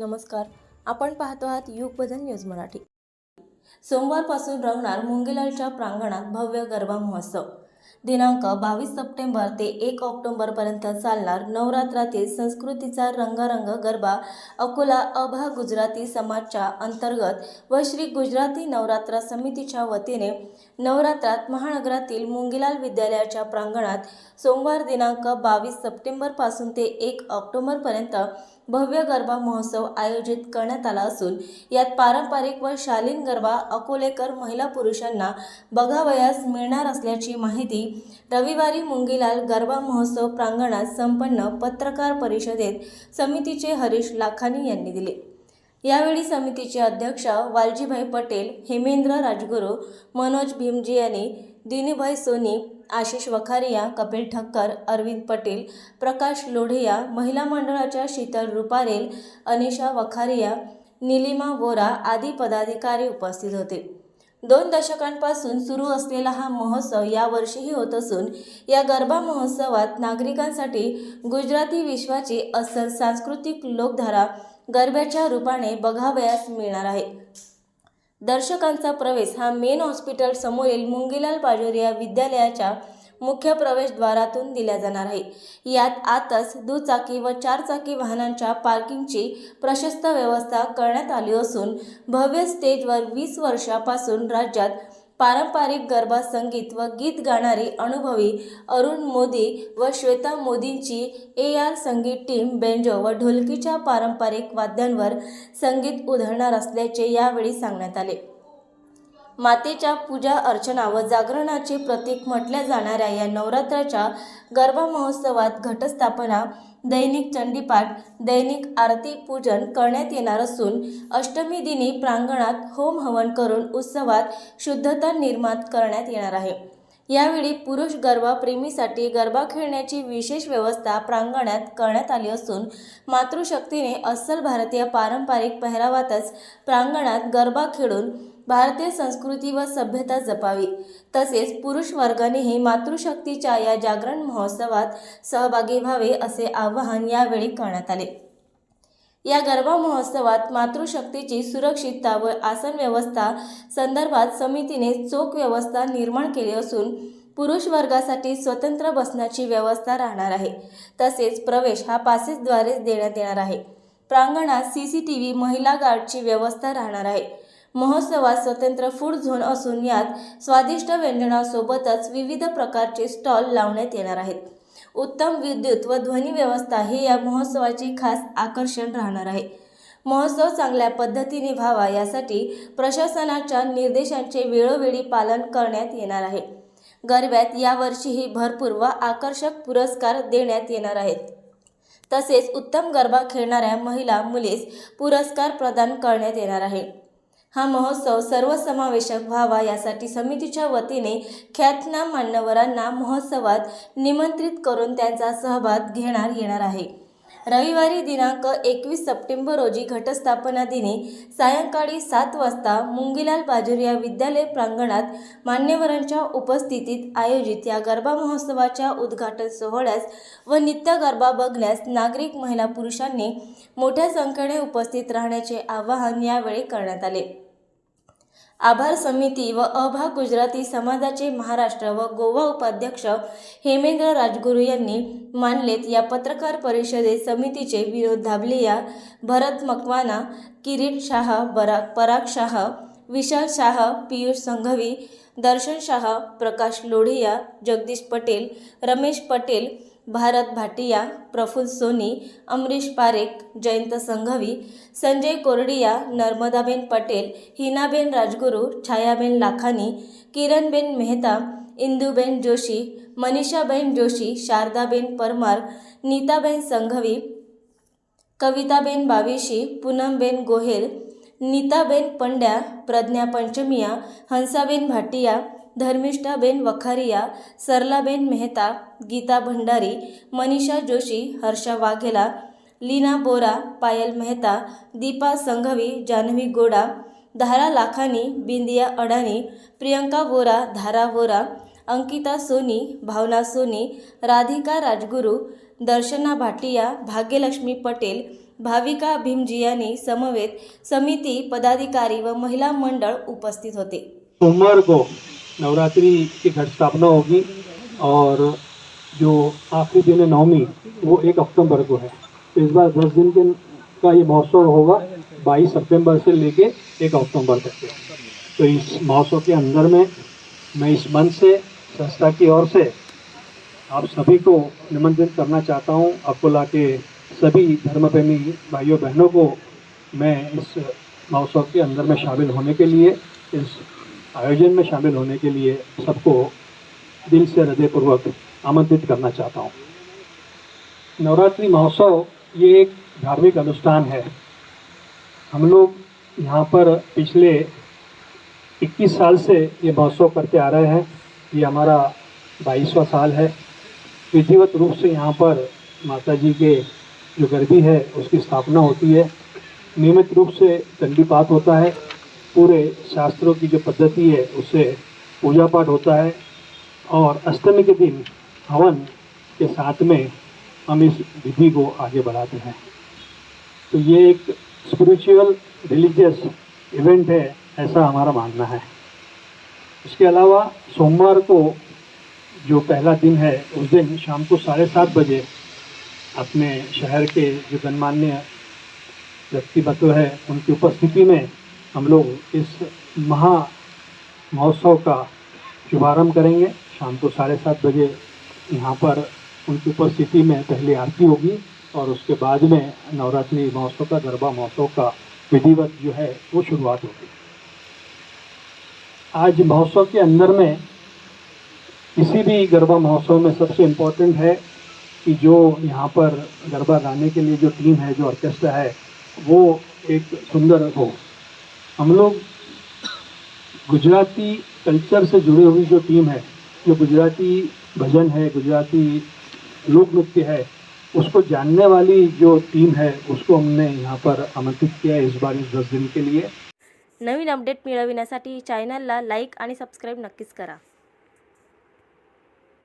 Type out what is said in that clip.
नमस्कार. आपण पाहतो आहात युग बदल न्यूज मराठी. सोमवारपासून रंगणार मुंगीलालच्या प्रांगणात भव्य गरबा महोत्सव. दिनांक बावीस सप्टेंबर ते एक ऑक्टोबरपर्यंत चालणार नवरात्रातील संस्कृतीचा रंगारंग गरबा अकोला अभा गुजराती समाजच्या अंतर्गत व श्री गुजराती नवरात्र समितीच्या वतीने नवरात्रात महानगरातील मुंगीलाल विद्यालयाच्या प्रांगणात सोमवार दिनांक बावीस सप्टेंबरपासून ते एक ऑक्टोबरपर्यंत भव्य गरबा महोत्सव आयोजित करण्यात आला असून यात पारंपरिक व शालीन गरबा अकोलेकर महिला पुरुषांना बघावयास मिळणार असल्याची माहिती रविवारी मुंगीलाल गरबा महोत्सव प्रांगणात संपन्न पत्रकार परिषदेत समितीचे हरीश लाखानी यांनी दिले. यावेळी समितीचे अध्यक्ष वालजीभाई पटेल हेमेंद्र राजगुरू मनोज भीमजी यांनी दिनीभाई सोनी आशिष वखारिया कपिल ठक्कर अरविंद पटेल प्रकाश लोढिया महिला मंडळाच्या शीतल रुपारेल अनिशा वखारिया निलिमा वोरा आदी पदाधिकारी उपस्थित होते. दोन दशकांपासून सुरू असलेला हा महोत्सव यावर्षीही होत असून या गरबा महोत्सवात नागरिकांसाठी गुजराती विश्वाची अस्सल सांस्कृतिक लोकधारा गरब्याच्या रूपाने बघावयास मिळणार आहे. दर्शकांचा प्रवेश हा मेन हॉस्पिटल समोरील मुंगीलाल बाजोरिया विद्यालयाच्या मुख्य प्रवेशद्वारातून दिल्या जाणार आहे. यात आतच दुचाकी व चारचाकी वाहनांच्या पार्किंगची प्रशस्त व्यवस्था करण्यात आली असून भव्य स्टेजवर वीस वर्षापासून राज्यात पारंपरिक गरबा संगीत व गीत गाणारी अनुभवी अरुण मोदी व श्वेता मोदींची A R Sangeet team banjo व ढोलकीच्या पारंपरिक वाद्यांवर संगीत उधळणार असल्याचे यावेळी सांगण्यात आले. मातेच्या पूजा अर्चना व जागरणाचे प्रतीक म्हटल्या जाणाऱ्या या नवरात्राच्या गरबा महोत्सवात घटस्थापना दैनिक चंडीपाठ दैनिक आरती पूजन करण्यात येणार असून अष्टमी दिनी प्रांगणात होम हवन करून उत्सवात शुद्धता निर्माण करण्यात येणार आहे. यावेळी पुरुष गरबाप्रेमीसाठी गरबा खेळण्याची विशेष व्यवस्था प्रांगणात करण्यात आली असून मातृशक्तीने अस्सल भारतीय पारंपरिक पेहरावातच प्रांगणात गरबा खेळून भारतीय संस्कृती व सभ्यता जपावी. तसेच पुरुष वर्गानेही मातृशक्तीच्या या जागरण महोत्सवात सहभागी व्हावे असे आवाहन यावेळी करण्यात आले. या गरबा महोत्सवात मातृशक्तीची सुरक्षितता व आसन व्यवस्था संदर्भात समितीने चोख व्यवस्था निर्माण केली असून पुरुष वर्गासाठी स्वतंत्र बसण्याची व्यवस्था राहणार आहे. तसेच प्रवेश हा पासेसद्वारेच देण्यात येणार आहे. प्रांगणात सी सी टी व्ही महिला गार्डची व्यवस्था राहणार आहे. महोत्सवात स्वतंत्र फूड झोन असून यात स्वादिष्ट व्यंजनासोबतच विविध प्रकारचे स्टॉल लावण्यात येणार आहेत. उत्तम विद्युत व ध्वनी व्यवस्था हे या महोत्सवाचे खास आकर्षण राहणार आहे. महोत्सव चांगल्या पद्धतीने व्हावा यासाठी प्रशासनाच्या निर्देशांचे वेळोवेळी पालन करण्यात येणार आहे. गरब्यात यावर्षीही भरपूर व आकर्षक पुरस्कार देण्यात येणार आहेत. तसेच उत्तम गरबा खेळणाऱ्या महिला मुलीस पुरस्कार प्रदान करण्यात येणार आहे. हा महोत्सव सर्वसमावेशक व्हावा यासाठी समितीच्या वतीने ख्यातनाम मान्यवरांना महोत्सवात निमंत्रित करून त्यांचा सहभाग घेणार येणार आहे. रविवारी दिनांक एकवीस सप्टेंबर रोजी घटस्थापना दिनी सायंकाळी सात वाजता मुंगीलाल बाजुरिया विद्यालय प्रांगणात मान्यवरांच्या उपस्थितीत आयोजित या गरबा महोत्सवाच्या उद्घाटन सोहळ्यास व नित्य गरबा बघण्यास नागरिक महिला पुरुषांनी मोठ्या संख्येने उपस्थित राहण्याचे आवाहन यावेळी करण्यात आले. आभार समिती व अभा गुजराती समाजाचे महाराष्ट्र व गोवा उपाध्यक्ष हेमेंद्र राजगुरू यांनी मानलेत या पत्रकार परिषदेत समितीचे विनोद धाबलिया भरत मकवाना किरीट शाह बरा पराग शाह विशाल शाह पियुष संघवी दर्शन शाह प्रकाश लोढिया जगदीश पटेल रमेश पटेल भारत भाटिया प्रफुल्ल सोनी अमरीश पारेख जयंत संघवी संजय कोरडिया नर्मदाबेन पटेल हिनाबेन राजगुरू छायाबेन लाखानी किरणबेन मेहता इंदूबेन जोशी मनीषाबेन जोशी शारदाबेन परमार नीताबेन संघवी कविताबेन बाविशी पूनमबेन गोहेल नीताबेन पंड्या प्रज्ञा पंचमिया हंसाबेन भाटिया धर्मिष्ठाबेन वखारिया सरलाबेन मेहता गीता भंडारी मनीषा जोशी हर्षा वाघेला लीना बोरा पायल मेहता दीपा संघवी जान्हवी गोडा धारा लाखानी बिंदिया अडाणी प्रियंका वोरा धारा वोरा अंकिता सोनी भावना सोनी राधिका राजगुरू दर्शना भाटिया भाग्यलक्ष्मी पटेल भाविका भीमजियानी समवेत समिती पदाधिकारी व महिला मंडळ उपस्थित होते. को नवरात्रि की घट स्थापना होगी और जो आखिरी दिन है नवमी, वो एक अक्टूबर को है। तो इस बार दस दिन के का ये महोत्सव होगा, बाईस सितंबर से लेके एक अक्टूबर तक तो इस महोत्सव के अंदर में, मैं इस मंच से, संस्था की ओर से आप सभी को निमंत्रित करना चाहता हूँ। अकोला के सभी धर्मप्रेमी भाइयों बहनों को मैं इस महोत्सव के अंदर में शामिल होने के लिए इस आयोजन में शामिल होने के लिए सबको दिल से हृदयपूर्वक आमंत्रित करना चाहता हूँ। नवरात्रि महोत्सव ये एक धार्मिक अनुष्ठान है। हम लोग यहाँ पर पिछले 21 साल से ये महोत्सव करते आ रहे हैं। ये हमारा बाईसवा साल है। विधिवत रूप से यहाँ पर माता जी के जो गरबी है, उसकी स्थापना होती है। नियमित रूप से दंडीपात होता है। पूरे शास्त्रों की जो पद्धति है उससे पूजा पाठ होता है और अष्टमी के दिन हवन के साथ में हम इस विधि को आगे बढ़ाते हैं। तो ये एक स्पिरिचुअल रिलीजियस इवेंट है, ऐसा हमारा मानना है। इसके अलावा सोमवार को जो पहला दिन है, उस दिन शाम को साढ़े सात बजे अपने शहर के जो गणमान्य व्यक्ति व्यक्तित्व है, उनकी उपस्थिति में हम लोग इस महा महोत्सव का शुभारंभ करेंगे। शाम को साढ़े सात बजे यहाँ पर उनकी उपस्थिति में पहली आरती होगी और उसके बाद में नवरात्रि महोत्सव का, गरबा महोत्सव का विधिवत जो है वो शुरुआत होगी। आज महोत्सव के अंदर में किसी भी गरबा महोत्सव में सबसे इम्पोर्टेंट है कि जो यहाँ पर गरबा गाने के लिए जो टीम है, जो ऑर्केस्ट्रा है, वो एक सुंदर हो। हम लोग गुजराती कल्चर से जुड़े हुई जो टीम है, जो गुजराती भजन है, गुजराती लोक नृत्य है, उसको जानने वाली जो टीम है, उसको हमने यहाँ पर आमंत्रित किया है इस बार इस दस दिन के लिए। नवीन अपडेट मिलने चॅनलला लाईक आणि सब्सक्राइब नक्कीच करा.